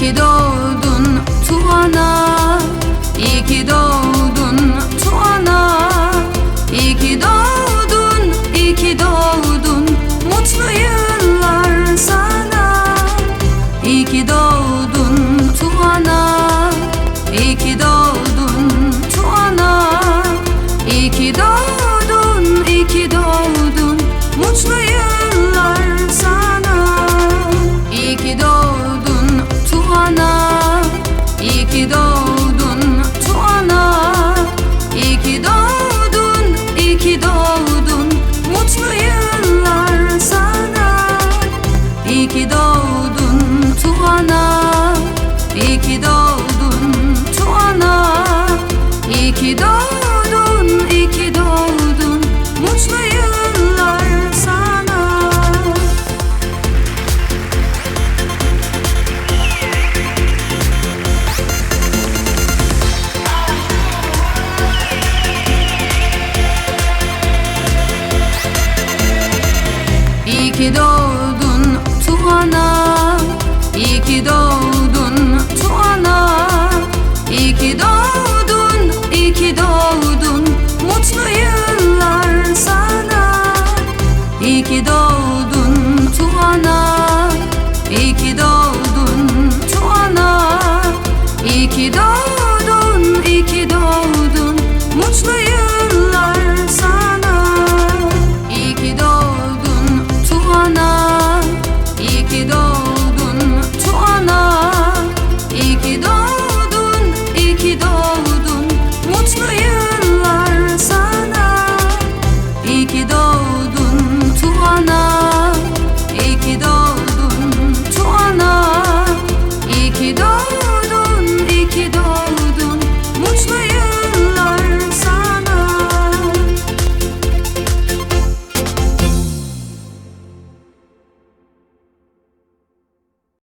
ki doğdun Tuana doğdun Tuana İyi ki doğdun Tuana. İyi ki doğdun, iyi ki doğdun Mutlu yıllar sana. İyi ki doğdun. Tuana İyi